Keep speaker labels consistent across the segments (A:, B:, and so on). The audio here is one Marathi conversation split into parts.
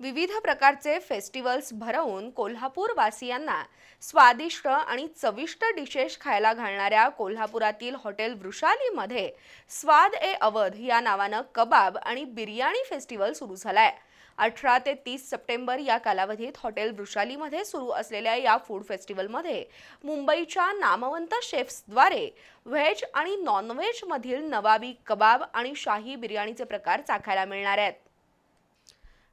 A: विविध प्रकारचे फेस्टिवल्स भरवून कोल्हापूर वासियांना स्वादिष्ट आणि चविष्ट डिशेस खायला घालणाऱ्या कोल्हापुरातील हॉटेल वृषालीमध्ये स्वाद ए अवध या नावानं कबाब आणि बिर्याणी फेस्टिवल सुरू झालाय. अठरा ते तीस सप्टेंबर या कालावधीत हॉटेल वृषालीमध्ये सुरू असलेल्या या फूड फेस्टिवलमध्ये मुंबईच्या नामवंत शेफ्सद्वारे व्हेज आणि नॉनव्हेजमधील नवाबी कबाब आणि शाही बिर्याणीचे प्रकार चाखायला मिळणार आहेत.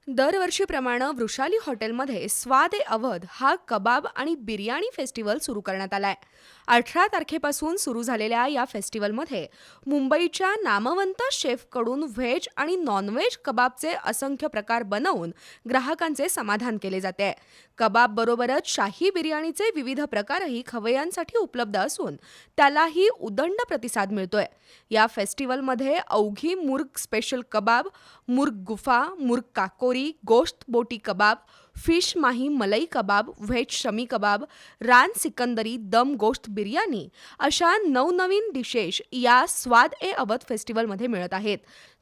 A: दरवर्षीप्रमाणे वृषाली हॉटेलमध्ये स्वाद ए अवध हा कबाब आणि बिर्याणी फेस्टिवल सुरू करण्यात आलाय. अठरा तारखेपासून सुरू झालेल्या या फेस्टिवलमध्ये मुंबईच्या नामवंत शेफकडून व्हेज आणि नॉनव्हेज कबाबचे असंख्य प्रकार बनवून ग्राहकांचे समाधान केले जाते. कबाब बरोबरच शाही बिर्याणीचे विविध प्रकारही खवय्यांसाठी उपलब्ध असून त्यालाही उदंड प्रतिसाद मिळतोय. या फेस्टिवलमध्ये अवघी मुर्ग स्पेशल कबाब मुर्ग गुफा मुर्ग काकोरी गोश्त बोटी कबाब फिश माही मलई कबाब व्हेज शमी कबाब रान सिकंदरी दम गोश्त बिर्याणी अशा नवनवीन डिशेश या स्वाद ए अवध फेस्टिवलमध्ये मिळत आहेत.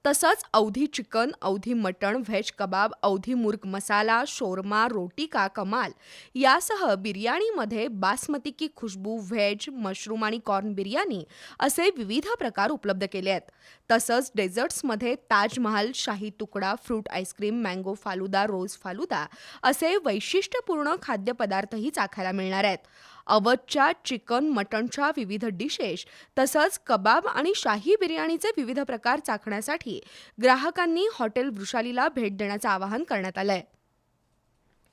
A: तसंच Awadhi chicken Awadhi mutton veg कबाब अवधी मुर्ग मसाला शोरमा रोटी का कमाल यासह बिर्याणीमध्ये बासमती की खुशबू व्हेज मशरूम आणि कॉर्न बिर्याणी असे विविध प्रकार उपलब्ध केले आहेत. तसंच डेझर्ट्समध्ये Taj Mahal Shahi Tukda fruit ice cream mango falooda rose falooda असे वैशिष्ट्यपूर्ण खाद्यपदार्थही चाखायला मिळणार आहेत. अवधच्या चिकन मटणच्या विविध डिशेस तसंच कबाब आणि शाही बिर्याणीचे विविध प्रकार चाखण्यासाठी ग्राहकांनी हॉटेल वृषालीला भेट देण्याचं आवाहन करण्यात आलं आहे